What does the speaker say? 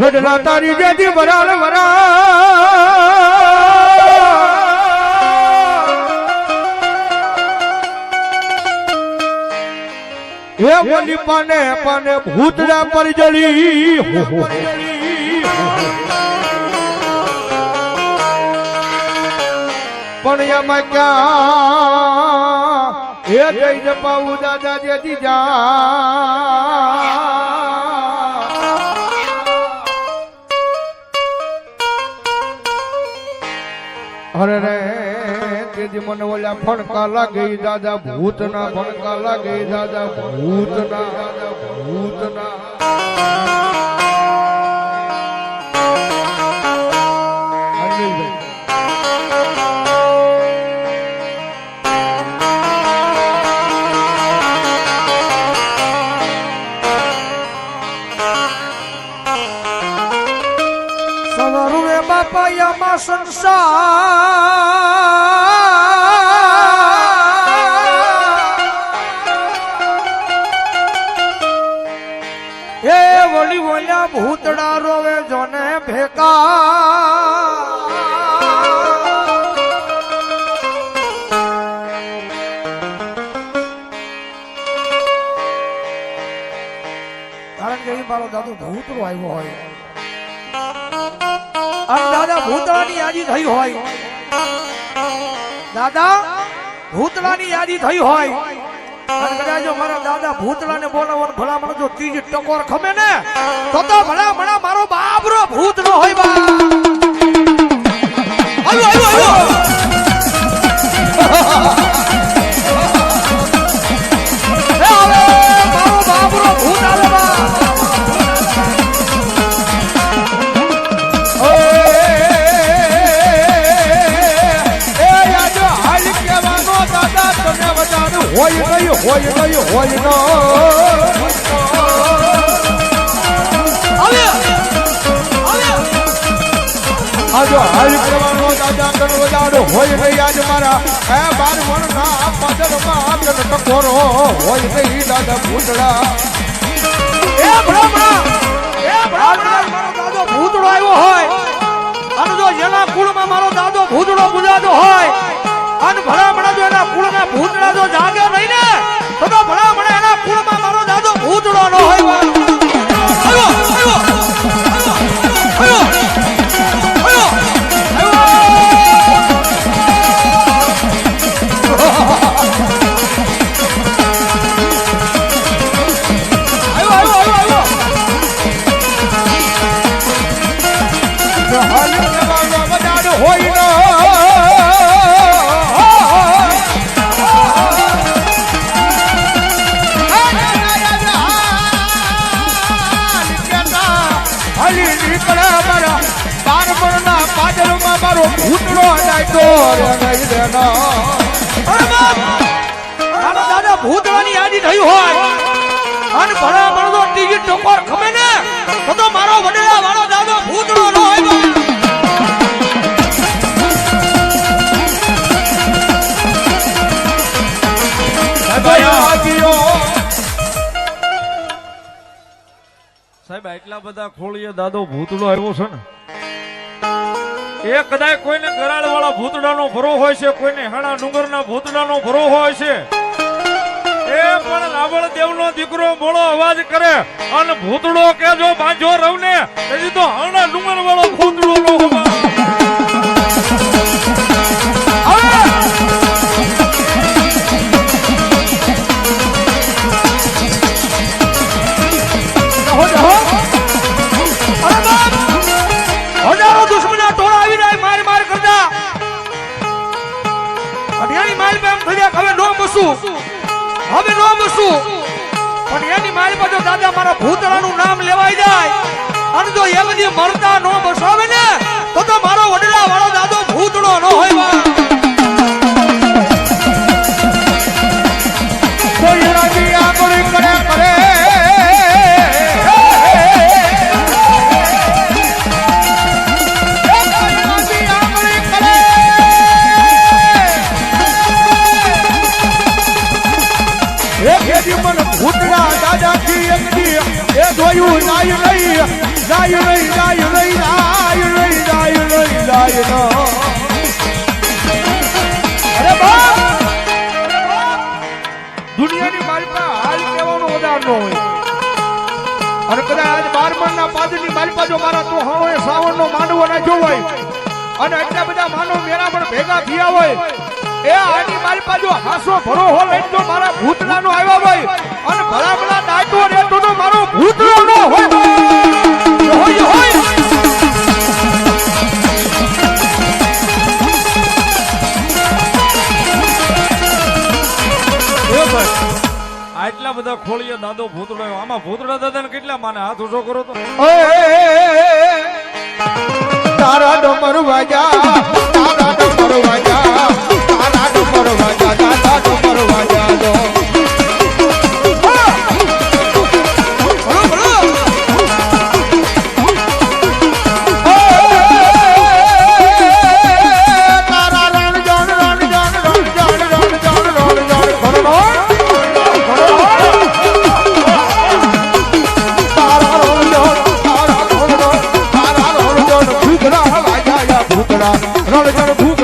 વડલા તારી જેથી વરાળ વરા એ બોલી પાને પાને ભૂતડા પર હો. પણ એમાં ક્યાં? એ જય પાઉ દાદા જેથી જા. અરે રે તેજી મને ઓલા ફણકા લાગે દાદા ભૂતના ફણકા લાગે દાદા ભૂતના ભૂતના. સવારું રે બાપા યામાં સંસાર એ વળી વળ્યા ભૂતડા રોવે જોને ભેકા. કારણ કે એ મારો દાદુ ભૂતરો આવ્યો હોય. ભૂતળાની યાદી થઈ હોય. દાદા, ભૂતળાની યાદી થઈ હોય. મારા દાદા ભૂતળાને બોલાવવાનું ભલા મને જો ત્રીજી ટકોર ખમે ને, તો તો ભલા મણા મારો બાબરો ભૂત નો હોય બા. આવ્યો હોય નહીં હોય નહીં હોય ન આજો, હાલ કરવાનો દાદા કણ વધારો. હોય નહીં આજ મારા. હે, બાર વણ ના પદરમાં આગળ ટકોરો હોય નહીં દાદા ભૂતડા એ ભ્રમણા એ યાદી થઈ હોય અને ખમે ને? હોય સાહેબ એટલા બધા ખોળીએ દાદો ભૂતડો આવ્યો છે ને? એ કદાચ કોઈને ગરાળ વાળા ભૂતડાનો ભરો હોય છે, કોઈને હાણા ડુંગરના ભૂતડાનો ભરો હોય છે. એ પણ રાવળ દેવનો દીકરો મોડો અવાજ કરે, અને ભૂતડો કે જો બાંધો રહું ને તેથી તો હાણા ડુંગર વાળો ભૂતડો બસું હવે નો બસું પણ એની મારી પર દાદા મારા ભૂતળાનું નામ લેવાઈ જાય. અને જો એ બધી મરતા નો બસાવે ને, તો તો મારો વડલા વાળો દાદો ભૂતળો નો હોય કદાચ પાદની પાદરની મારી તો હાણો શ્રાવણનો માંડવો નાખ્યો જોવાય. અને એટલા બધા માનવ મેરા પણ ભેગા થયા હોય. એ આની મારી પાસે હાસો ભરો હો લઈને જો મારા ભૂતનાનો આવ્યા હોય. અને ભલા ડાટો રહેતો તો મારો ભૂતનાનો હોય. હોય હોય. ભાઈ આટલા બધા ખોળીએ દાદો ભૂતડો આમાં ભૂતડા દાદાને કેટલા માને? હાથ ઉછો કરો તો. તારા ડમર વાજા તારા ડમર વાજા ભૂતડા વાજાયા ભૂતડા. વાજાયા ભૂતડા